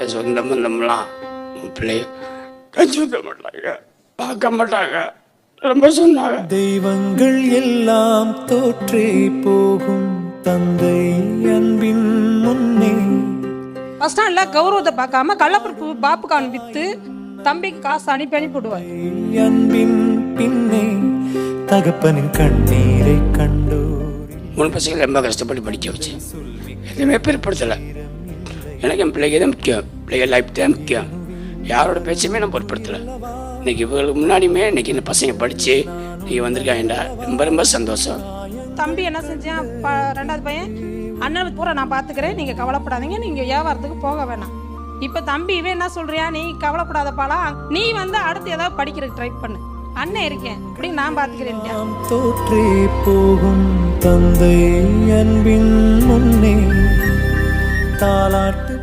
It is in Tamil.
என் சொந்த பந்தம்லாம் உன் பிள்ளைய மாட்டாங்க. பார்க்க மாட்டாங்க. ரொம்ப சொன்னாங்க. தெய்வங்கள் எல்லாம் தோற்றே போகும் தந்தை அன்பின் முன்னே. ஃபர்ஸ்ட் ஸ்டாண்டில் கௌரவத்தை பார்க்காம கள்ளப்பருப்பு பாப்புக்கான் விற்று தம்பிக்கு காசு அனுப்பி அனுப்பிவிடுவார் அன்பின் பின்னே தகப்பனின் கண்ணீரை கண்டோரி. மூணு பசங்க ரொம்ப கஷ்டப்பட்டு படிக்க வச்சு. எதுவுமே பிற்படுத்தலை. எனக்கு என் தான் முக்கியம். பிள்ளைங்க லைஃப் தான் முக்கியம். யாரோட பேச்சுமே நான் பொருட்படுத்தலை. இன்னைக்கு இவங்களுக்கு முன்னாடியுமே இன்னைக்கு இந்த பசங்க படித்து இன்னைக்கு வந்திருக்காங்கடா ரொம்ப ரொம்ப சந்தோஷம். தம்பி என்ன செஞ்சான்? ப- ரெண்டாவது பையன்? அண்ணன் பூரா நான் பார்த்துக்கிறேன் நீங்கள் கவலைப்படாதீங்க. நீங்கள் வியாபாரத்துக்கு போக வேணாம். இப்போ தம்பி இவன் என்ன சொல்றியா? நீ கவலைப்படாதப்பாளா நீ வந்து அடுத்து ஏதாவது படிக்கிறதுக்கு ட்ரை பண்ணு. அண்ணன் இருக்கேன். அப்படி நான் பார்த்துக்கிறேன் தோற்றே போகும் தந்தை அன்பின் முன்னே தாலாட்டு